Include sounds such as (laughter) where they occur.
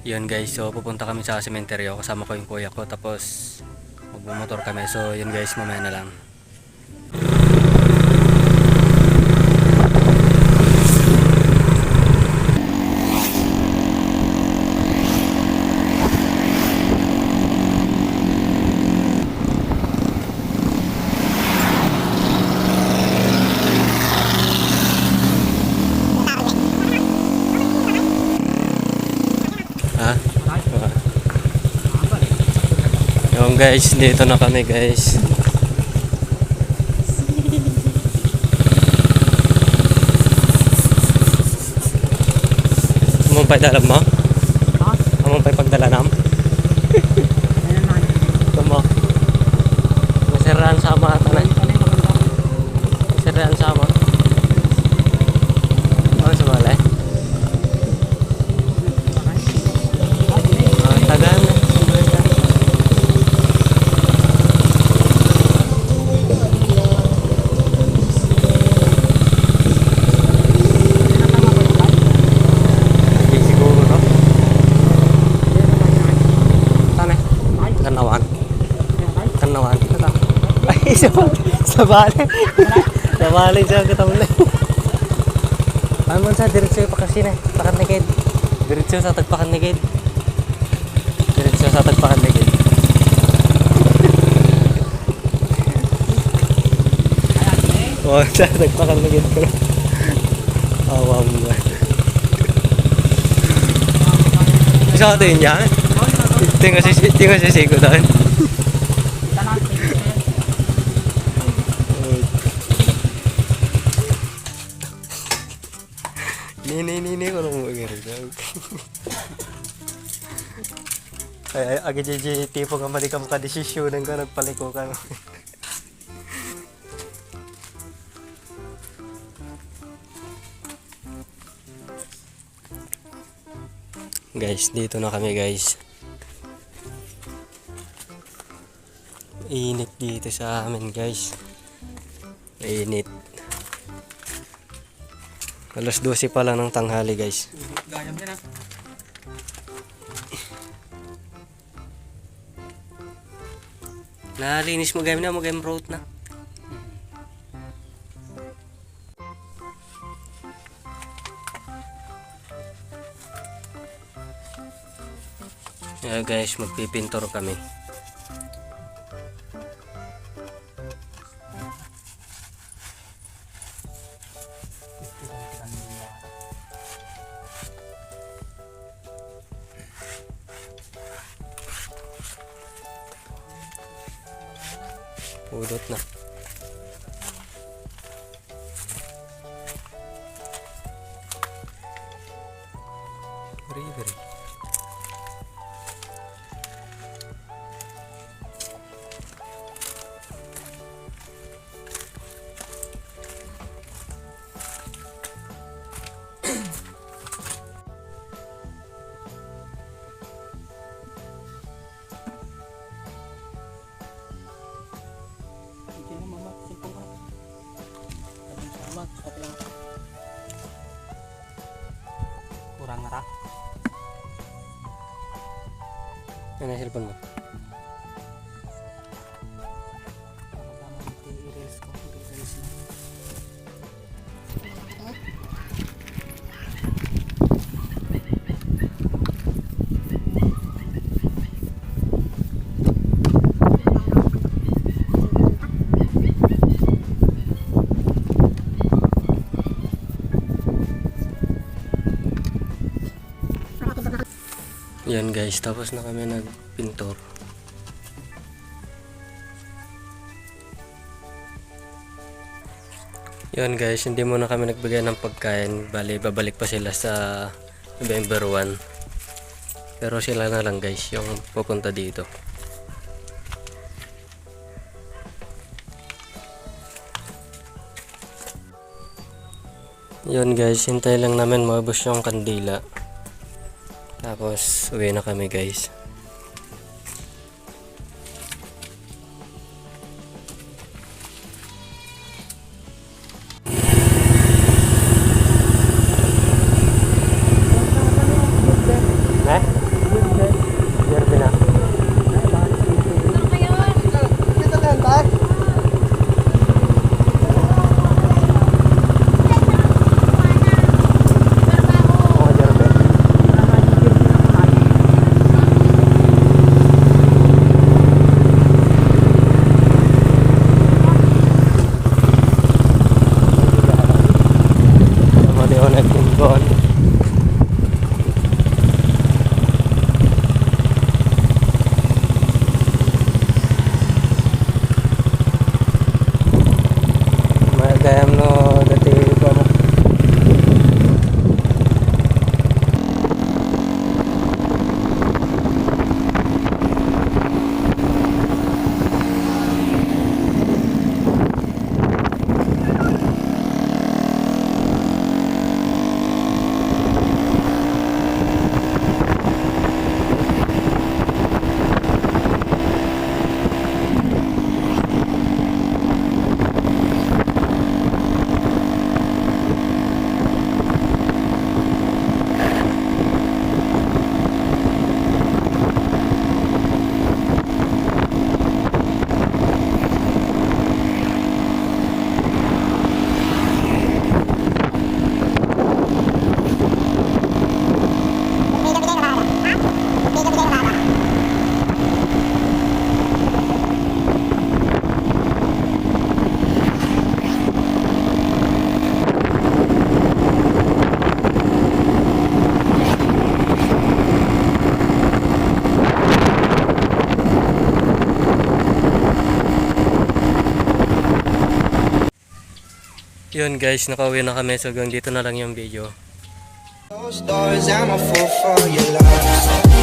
Yun guys, so pupunta kami sa sementeryo kasama ko yung kuya ko tapos magbumotor kami. So yun guys, mamaya na lang. Ha? Yung guys, dito na kami guys. Pa dalam mo? Ha? Pa pagdala nam? Kanawan. Ay, sa sa bali. sa bali siya katamlay. Ano man sa diretso pa kasi na, pakanigid. Diretso sa tagpakanigid. Diretso sa tagpakanigid. Oh, sa tagpakanigid ko. Awa mo ba. Isa ka yun yan? Tingnan si tingnan si Sigo doon. (laughs) Ay, ay, agi jiji tipo nga mali ka makadesisyonan ka nagpaliko (laughs) ka. guys, dito na kami guys. Init dito sa amin guys. Init. Alas 12 pa lang ng tanghali guys. Gayam yan ah. Nalinis mo game na, mo game road na. Yeah guys, magpipintor kami. Pudot na. Ano yung cellphone Yan guys, tapos na kami nagpintor. Yan guys, hindi muna kami nagbigay ng pagkain. Bali, babalik pa sila sa November 1. Pero sila na lang guys, yung pupunta dito. Yun guys, hintay lang namin maubos yung kandila. Tapos, uwi na kami guys. Yun guys, nakauwi na kami. So hanggang dito na lang yung video. Those doors, I'm a fool for your love.